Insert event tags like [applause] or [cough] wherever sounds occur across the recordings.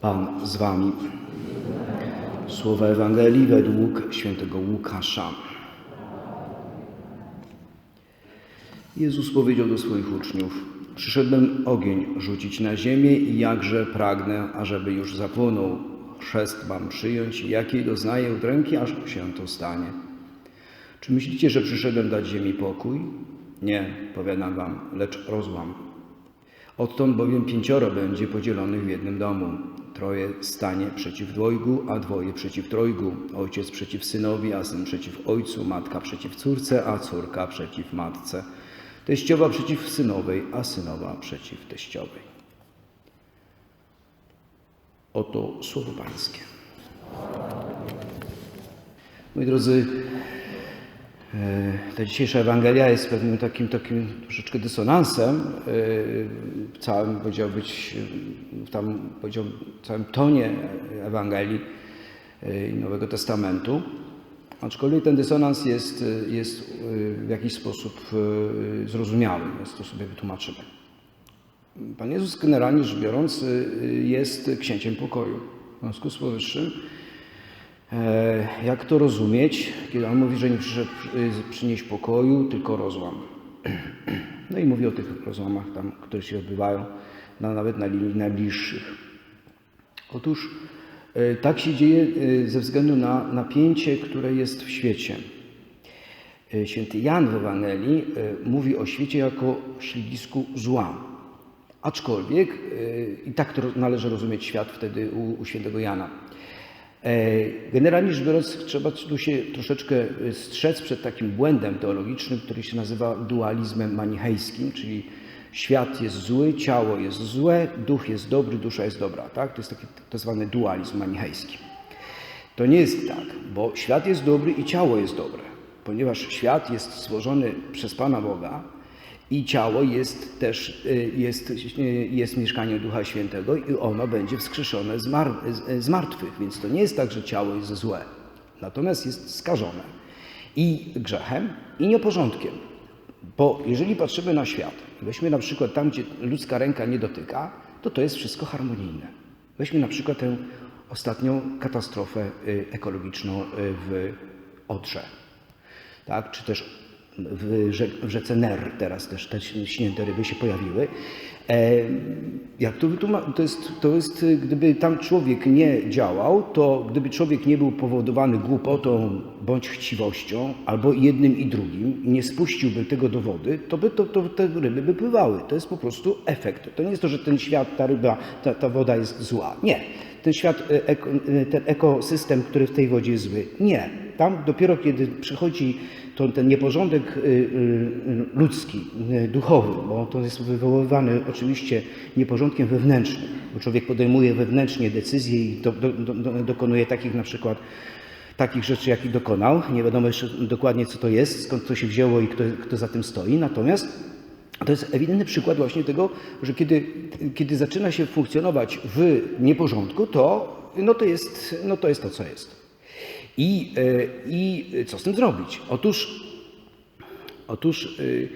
Pan z wami. Słowa Ewangelii według świętego Łukasza. Jezus powiedział do swoich uczniów: Przyszedłem ogień rzucić na ziemię i jakże pragnę, ażeby już zapłonął. Chrzest mam przyjąć jakiej doznaję od ręki, aż się to stanie. Czy myślicie, że przyszedłem dać ziemi pokój? Nie, powiadam wam, lecz rozłam. Odtąd bowiem pięcioro będzie podzielonych w jednym domu. Troje stanie przeciw dwojgu, a dwoje przeciw trojgu. Ojciec przeciw synowi, a syn przeciw ojcu, matka przeciw córce, a córka przeciw matce. Teściowa przeciw synowej, a synowa przeciw teściowej. Oto słowo Pańskie. Moi drodzy, ta dzisiejsza Ewangelia jest pewnym takim, takim troszeczkę dysonansem e, w całym, powiedział być, w tam, powiedział, całym tonie Ewangelii e, Nowego Testamentu. Aczkolwiek ten dysonans jest, jest w jakiś sposób zrozumiały, więc to sobie wytłumaczymy. Pan Jezus generalnie rzecz biorąc jest księciem pokoju. W związku z powyższym E, Jak to rozumieć, kiedy on mówi, że nie przyszedł przy- przynieść pokoju, tylko rozłam? [clears throat] No i mówi o tych rozłamach tam, które się odbywają na, nawet na linii najbliższych. Otóż e, tak się dzieje e, ze względu na napięcie, które jest w świecie. E, Święty Jan w Ewangelii e, mówi o świecie jako środowisku zła. Aczkolwiek e, i tak to należy rozumieć świat wtedy u, u świętego Jana. E, Generalnie rzecz biorąc, trzeba tu się troszeczkę e, strzec przed takim błędem teologicznym, który się nazywa dualizmem manichejskim, czyli świat jest zły, ciało jest złe, duch jest dobry, dusza jest dobra. Tak? To jest taki tak zwany dualizm manichejski. To nie jest tak, bo świat jest dobry i ciało jest dobre, ponieważ świat jest stworzony przez Pana Boga i ciało jest też y, jest, y, jest mieszkaniem Ducha Świętego i ono będzie wskrzeszone z, mar, z, z martwych, więc to nie jest tak, że ciało jest złe, natomiast jest skażone i grzechem, i nieporządkiem. Bo jeżeli patrzymy na świat, weźmy na przykład tam, gdzie ludzka ręka nie dotyka, to to jest wszystko harmonijne. Weźmy na przykład tę ostatnią katastrofę y, ekologiczną y, w Odrze, tak? czy też w, rze, w rzece Ner teraz też te śnięte ryby się pojawiły. E, jak to? To jest, to jest, gdyby tam człowiek nie działał, to gdyby człowiek nie był powodowany głupotą bądź chciwością, albo jednym i drugim, nie spuściłby tego do wody, to, by to, to te ryby by pływały. To jest po prostu efekt. To nie jest to, że ten świat, ta ryba, ta, ta woda jest zła. Nie. Ten świat, e, e, ten ekosystem, który w tej wodzie jest zły. Nie. Tam dopiero kiedy przychodzi to, ten nieporządek y, y, ludzki, y, duchowy, bo to jest wywoływany oczywiście nieporządkiem wewnętrznym, bo człowiek podejmuje wewnętrznie decyzje i do, do, do, dokonuje takich na przykład takich rzeczy, jakich dokonał. Nie wiadomo jeszcze dokładnie, co to jest, skąd to się wzięło i kto, kto za tym stoi. Natomiast to jest ewidentny przykład właśnie tego, że kiedy, kiedy zaczyna się funkcjonować w nieporządku, to, no to, jest, no to jest to, co jest. I, e, I co z tym zrobić? Otóż, otóż y,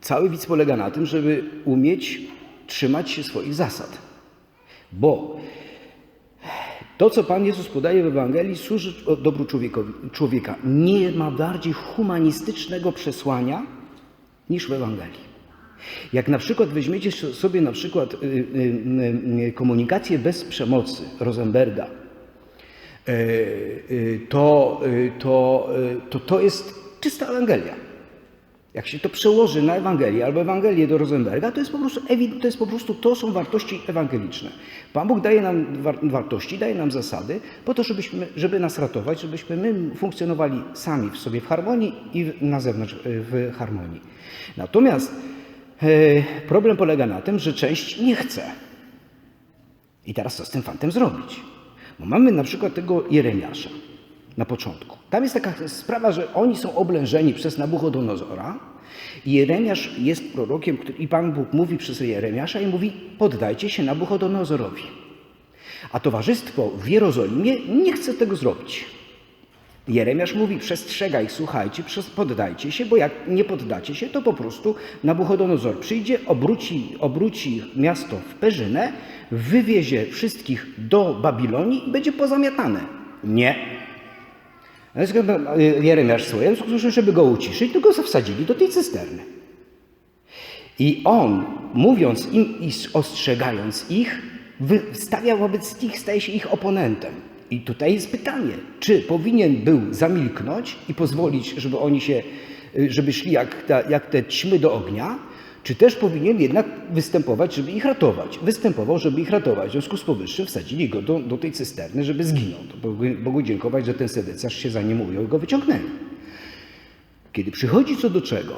cały widz polega na tym, żeby umieć trzymać się swoich zasad. Bo to, co Pan Jezus podaje w Ewangelii, służy dobru człowiekowi, człowieka. Nie ma bardziej humanistycznego przesłania niż w Ewangelii. Jak na przykład weźmiecie sobie na przykład y, y, y, komunikację bez przemocy Rosenberga, e, to, y, to, y, to to jest czysta Ewangelia. Jak się to przełoży na Ewangelię albo Ewangelię do Rosenberga, to jest po prostu, to, jest po prostu to są wartości ewangeliczne. Pan Bóg daje nam war- wartości, daje nam zasady po to, żebyśmy, żeby nas ratować, żebyśmy my funkcjonowali sami w sobie w harmonii i na zewnątrz w harmonii. Natomiast e, problem polega na tym, że część nie chce. I teraz co z tym fantem zrobić? Bo mamy na przykład tego Jeremiasza na początku. Tam jest taka sprawa, że oni są oblężeni przez Nabuchodonozora i Jeremiasz jest prorokiem, który, i Pan Bóg mówi przez Jeremiasza i mówi poddajcie się Nabuchodonozorowi. A towarzystwo w Jerozolimie nie chce tego zrobić. Jeremiasz mówi, przestrzegaj, słuchajcie, poddajcie się, bo jak nie poddacie się, to po prostu Nabuchodonozor przyjdzie, obróci, obróci miasto w perzynę, wywiezie wszystkich do Babilonii i będzie pozamiatane. Nie. Dlatego Jeremiasz swoim, żeby go uciszyć, to go wsadzili do tej cysterny. I on, mówiąc im i ostrzegając ich, wy- stawia wobec nich, staje się ich oponentem. I tutaj jest pytanie, czy powinien był zamilknąć i pozwolić, żeby oni się, żeby szli jak, ta, jak te ćmy do ognia, czy też powinien jednak występować, żeby ich ratować. Występował, żeby ich ratować. W związku z powyższym wsadzili go do, do tej cysterny, żeby zginął. To Bogu, Bogu dziękować, że ten sedecarz się za nim ujął i go wyciągnęli. Kiedy przychodzi co do czego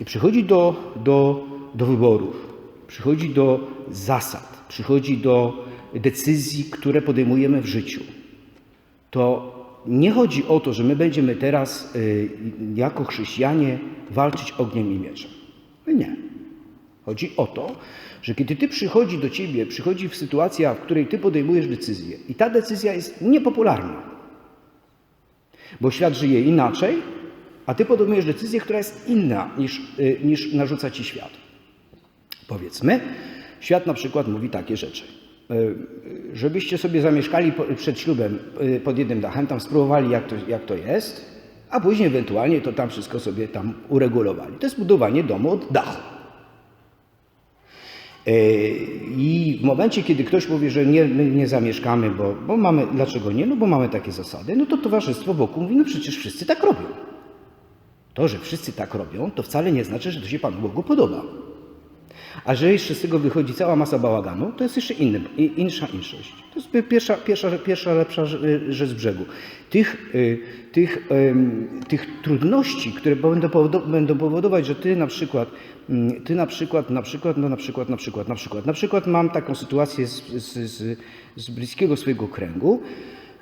i przychodzi do, do, do wyborów, przychodzi do zasad, przychodzi do decyzji, które podejmujemy w życiu, to nie chodzi o to, że my będziemy teraz y, jako chrześcijanie walczyć ogniem i mieczem. Nie. Chodzi o to, że kiedy ty przychodzi do ciebie, przychodzi w sytuacja, w której ty podejmujesz decyzję i ta decyzja jest niepopularna, bo świat żyje inaczej, a ty podejmujesz decyzję, która jest inna niż, y, niż narzuca ci świat. Powiedzmy, świat na przykład mówi takie rzeczy. Y, Żebyście sobie zamieszkali przed ślubem y, pod jednym dachem, tam spróbowali jak to, jak to jest, a później ewentualnie to tam wszystko sobie tam uregulowali. To jest budowanie domu od dachu. Y, I w momencie, kiedy ktoś mówi, że nie, nie zamieszkamy, bo, bo mamy, dlaczego nie? No bo mamy takie zasady, no to towarzystwo wokół mówi, no przecież wszyscy tak robią. To, że wszyscy tak robią, to wcale nie znaczy, że to się Panu Bogu podoba. A że jeszcze z tego wychodzi cała masa bałaganu, to jest jeszcze inny, insza inszość. To jest pierwsza, pierwsza, pierwsza lepsza rze- rzecz z brzegu. Tych, y, tych, tych trudności, które będą powodować, że ty na przykład, mm, ty na przykład, na przykład, no na przykład, na przykład, na przykład, na przykład mam taką sytuację z, z, z, z bliskiego swojego kręgu,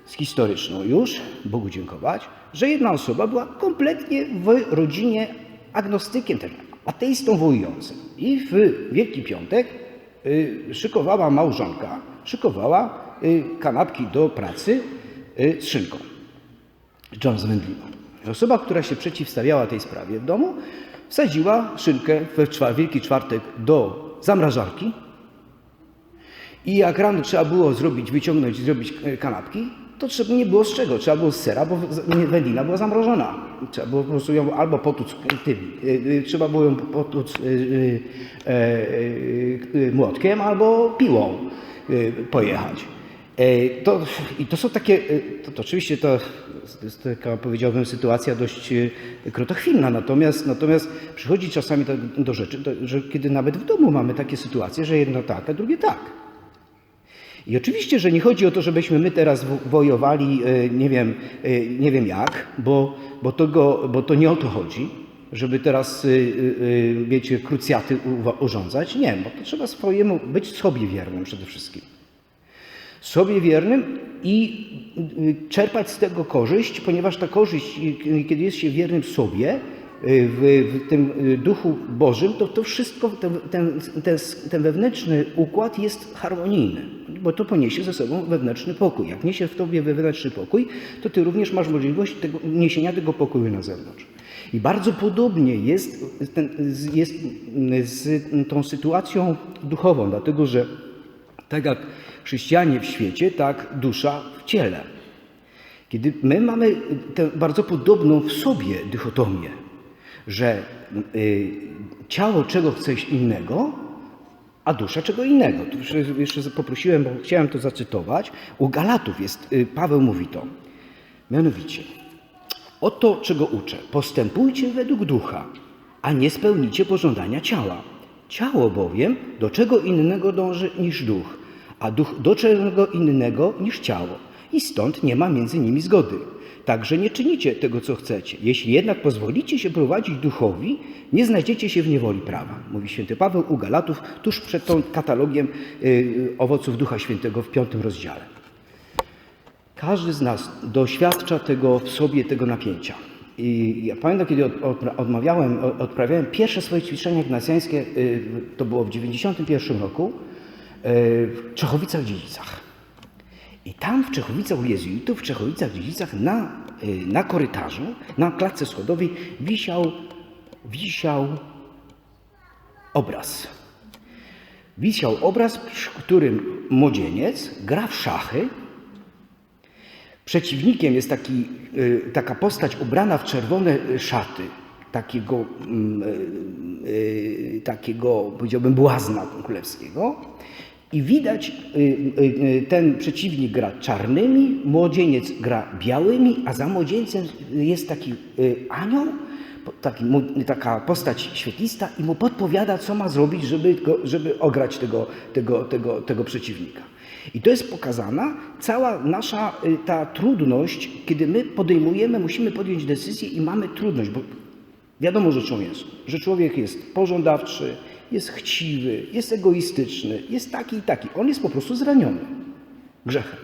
z historyczną już, Bogu dziękować, że jedna osoba była kompletnie w rodzinie agnostykiem, też ateistą wojującym. I w Wielki Piątek y, szykowała małżonka, szykowała y, kanapki do pracy y, z szynką. John z. Osoba, która się przeciwstawiała tej sprawie w domu, wsadziła szynkę czwa- Wielki Czwartek do zamrażarki i jak rano trzeba było zrobić, wyciągnąć zrobić kanapki, to trzeba nie było z czego. Trzeba było z sera, bo wędlina była zamrożona. Trzeba było po prostu ją albo potłuc tym, y, y, trzeba było ją potłuc y, młotkiem, albo piłą pojechać. E, To, I to są takie, to, to oczywiście to, to jest taka, powiedziałbym, sytuacja dość krotochwilna, natomiast, natomiast przychodzi czasami do, do rzeczy, do, że kiedy nawet w domu mamy takie sytuacje, że jedno tak, a drugie tak. I oczywiście, że nie chodzi o to, żebyśmy my teraz wo- wojowali, e, nie wiem, e, nie wiem jak, bo, bo, to go, bo to nie o to chodzi, żeby teraz, e, wiecie, krucjaty urządzać. Nie, bo to trzeba swojemu być sobie wiernym przede wszystkim. Sobie wiernym i czerpać z tego korzyść, ponieważ ta korzyść, kiedy jest się wiernym sobie, w, w tym y, duchu Bożym, to to wszystko, ten, ten, ten, ten wewnętrzny układ jest harmonijny, bo to poniesie ze sobą wewnętrzny pokój. Jak niesie w tobie wewnętrzny pokój, to ty również masz możliwość tego, niesienia tego pokoju na zewnątrz. I bardzo podobnie jest, ten, jest z tą sytuacją duchową, dlatego że tak jak chrześcijanie w świecie, tak dusza w ciele. Kiedy my mamy tę bardzo podobną w sobie dychotomię, że y, ciało czego coś innego, a dusza czego innego. Tu jeszcze, jeszcze poprosiłem, bo chciałem to zacytować. U Galatów jest, y, Paweł mówi to. Mianowicie, Oto czego uczę. Postępujcie według ducha, a nie spełnicie pożądania ciała. Ciało bowiem do czego innego dąży niż duch, a duch do czego innego niż ciało. I stąd nie ma między nimi zgody. Także nie czynicie tego, co chcecie. Jeśli jednak pozwolicie się prowadzić duchowi, nie znajdziecie się w niewoli prawa. Mówi święty Paweł u Galatów tuż przed tą katalogiem y, owoców Ducha Świętego w piątym rozdziale. Każdy z nas doświadcza tego w sobie, tego napięcia. I ja pamiętam, kiedy od, od, odmawiałem, od- odprawiałem pierwsze swoje ćwiczenia ignacjańskie, y, to było w 91 roku, y, w Czechowicach-Dziedzicach. I tam w Czechowicach u jezuitów, w Czechowicach Dziedzicach na, y, na korytarzu, na klatce schodowej wisiał, wisiał obraz. Wisiał obraz, przy którym młodzieniec gra w szachy. Przeciwnikiem jest taki, y, taka postać ubrana w czerwone szaty, takiego, mm, y, takiego powiedziałbym, błazna królewskiego. I widać, y, y, y, ten przeciwnik gra czarnymi, młodzieniec gra białymi, a za młodzieńcem jest taki anioł, taki, taka postać świetlista i mu podpowiada, co ma zrobić, żeby, go, żeby ograć tego, tego, tego, tego przeciwnika. I to jest pokazana cała nasza ta trudność, kiedy my podejmujemy, musimy podjąć decyzję i mamy trudność, bo wiadomo rzeczą jest, że człowiek jest pożądawczy, jest chciwy, jest egoistyczny, jest taki i taki. On jest po prostu zraniony grzechem.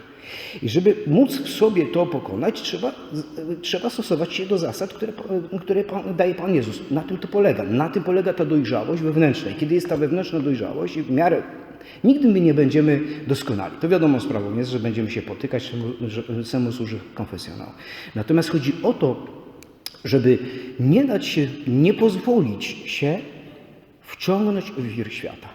I żeby móc w sobie to pokonać, trzeba, trzeba stosować się do zasad, które, które Pan, daje Pan Jezus. Na tym to polega. Na tym polega ta dojrzałość wewnętrzna. I kiedy jest ta wewnętrzna dojrzałość, i w miarę nigdy my nie będziemy doskonali. To wiadomo sprawą jest, że będziemy się potykać, że, czemu służy konfesjonał. Natomiast chodzi o to, żeby nie dać się, nie pozwolić się wciągnąć w wir świata.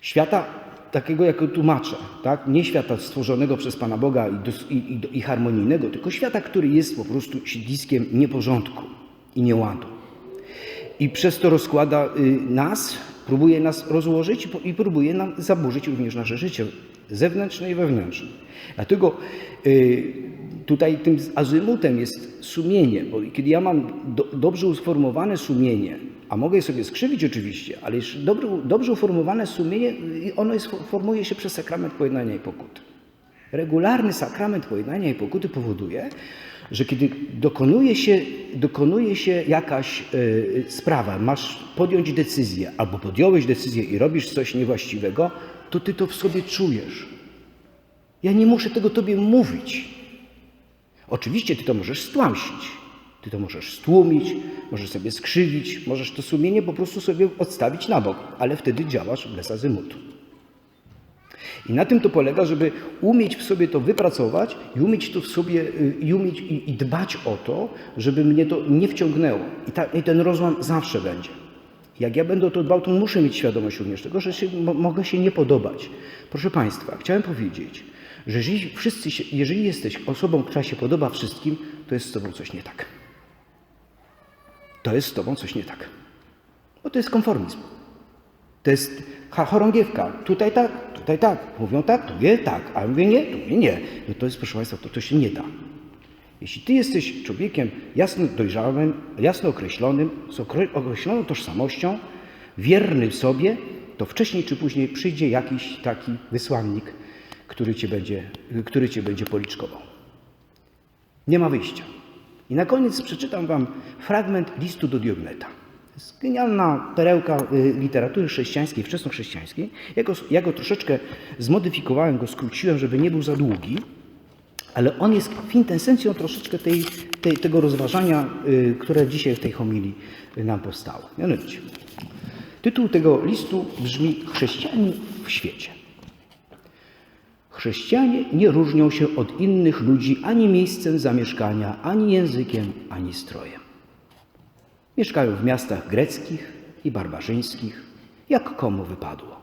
Świata takiego, jak tłumaczę, tak? nie świata stworzonego przez Pana Boga i, i, i, harmonijnego, tylko świata, który jest po prostu siedliskiem nieporządku i nieładu. I przez to rozkłada y, nas, próbuje nas rozłożyć i próbuje nam zaburzyć również nasze życie zewnętrzne i wewnętrzne. Dlatego y, tutaj tym azymutem jest sumienie, bo kiedy ja mam do, dobrze uformowane sumienie, a mogę je sobie skrzywić oczywiście, ale dobrze, dobrze uformowane sumienie, ono jest, formuje się przez sakrament pojednania i pokuty. Regularny sakrament pojednania i pokuty powoduje, że kiedy dokonuje się, dokonuje się jakaś y, sprawa, masz podjąć decyzję, albo podjąłeś decyzję i robisz coś niewłaściwego, to ty to w sobie czujesz. Ja nie muszę tego tobie mówić. Oczywiście ty to możesz stłamsić, ty to możesz stłumić, możesz sobie skrzywić, możesz to sumienie po prostu sobie odstawić na bok, ale wtedy działasz bez azymutu. I na tym to polega, żeby umieć w sobie to wypracować i umieć to w sobie y, i umieć i, i dbać o to, żeby mnie to nie wciągnęło. I, ta, I ten rozłam zawsze będzie. Jak ja będę o to dbał, to muszę mieć świadomość również tego, że się, mo, mogę się nie podobać. Proszę Państwa, chciałem powiedzieć, że jeżeli, wszyscy się, jeżeli jesteś osobą, która się podoba wszystkim, to jest z Tobą coś nie tak. To jest z Tobą coś nie tak. Bo to jest konformizm. To jest chorągiewka. Tutaj tak, tutaj tak. Mówią tak, to wie tak, a mówię nie, to mówię nie. No to jest, proszę Państwa, to, to się nie da. Jeśli Ty jesteś człowiekiem jasno dojrzałym, jasno określonym, z okre- określoną tożsamością, wierny sobie, to wcześniej czy później przyjdzie jakiś taki wysłannik, który Cię będzie, który cię będzie policzkował. Nie ma wyjścia. I na koniec przeczytam Wam fragment listu do Diogneta. To jest genialna perełka y, literatury chrześcijańskiej, wczesnochrześcijańskiej. Ja go, ja go troszeczkę zmodyfikowałem, go skróciłem, żeby nie był za długi, ale on jest kwintesencją troszeczkę tej, tej, tego rozważania, y, które dzisiaj w tej homilii y, nam powstało. Mianowicie, tytuł tego listu brzmi Chrześcijanie w świecie. Chrześcijanie nie różnią się od innych ludzi ani miejscem zamieszkania, ani językiem, ani strojem. Mieszkają w miastach greckich i barbarzyńskich, jak komu wypadło.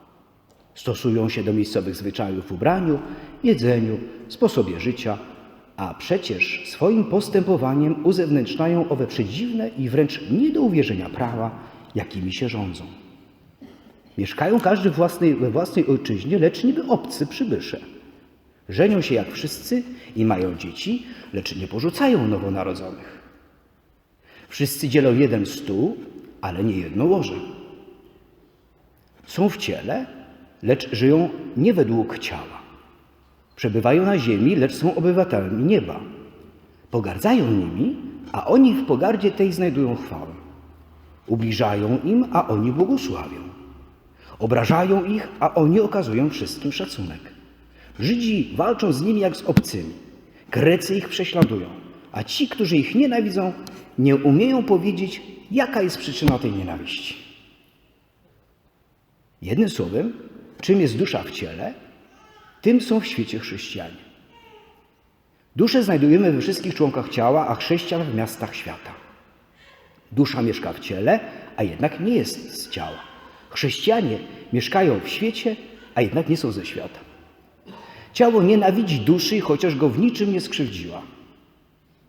Stosują się do miejscowych zwyczajów w ubraniu, jedzeniu, sposobie życia, a przecież swoim postępowaniem uzewnętrzniają owe przedziwne i wręcz nie do uwierzenia prawa, jakimi się rządzą. Mieszkają każdy własnej, we własnej ojczyźnie, lecz niby obcy przybysze. Żenią się jak wszyscy i mają dzieci, lecz nie porzucają nowonarodzonych. Wszyscy dzielą jeden stół, ale nie jedno łoże. Są w ciele, lecz żyją nie według ciała. Przebywają na ziemi, lecz są obywatelami nieba. Pogardzają nimi, a oni w pogardzie tej znajdują chwałę. Ubliżają im, a oni błogosławią. Obrażają ich, a oni okazują wszystkim szacunek. Żydzi walczą z nimi jak z obcymi. Grecy ich prześladują, a ci, którzy ich nienawidzą, nie umieją powiedzieć, jaka jest przyczyna tej nienawiści. Jednym słowem, czym jest dusza w ciele, Tym są w świecie chrześcijanie. Duszę znajdujemy we wszystkich członkach ciała, a chrześcijan w miastach świata. Dusza mieszka w ciele, a jednak nie jest z ciała. Chrześcijanie mieszkają w świecie, a jednak nie są ze świata. Ciało nienawidzi duszy, chociaż go w niczym nie skrzywdziła.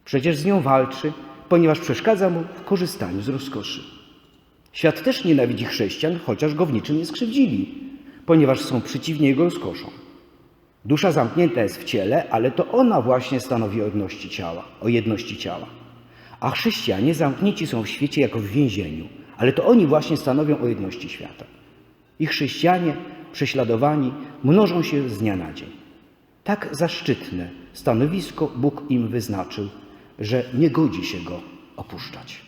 Przecież z nią walczy, ponieważ przeszkadza mu w korzystaniu z rozkoszy. Świat też nienawidzi chrześcijan, chociaż go w niczym nie skrzywdzili, ponieważ są przeciwni jego rozkoszom. Dusza zamknięta jest w ciele, ale to ona właśnie stanowi o ciała, o jedności ciała. A chrześcijanie zamknięci są w świecie jako w więzieniu, ale to oni właśnie stanowią o jedności świata. I chrześcijanie, prześladowani, mnożą się z dnia na dzień. Tak zaszczytne stanowisko Bóg im wyznaczył, że nie godzi się go opuszczać.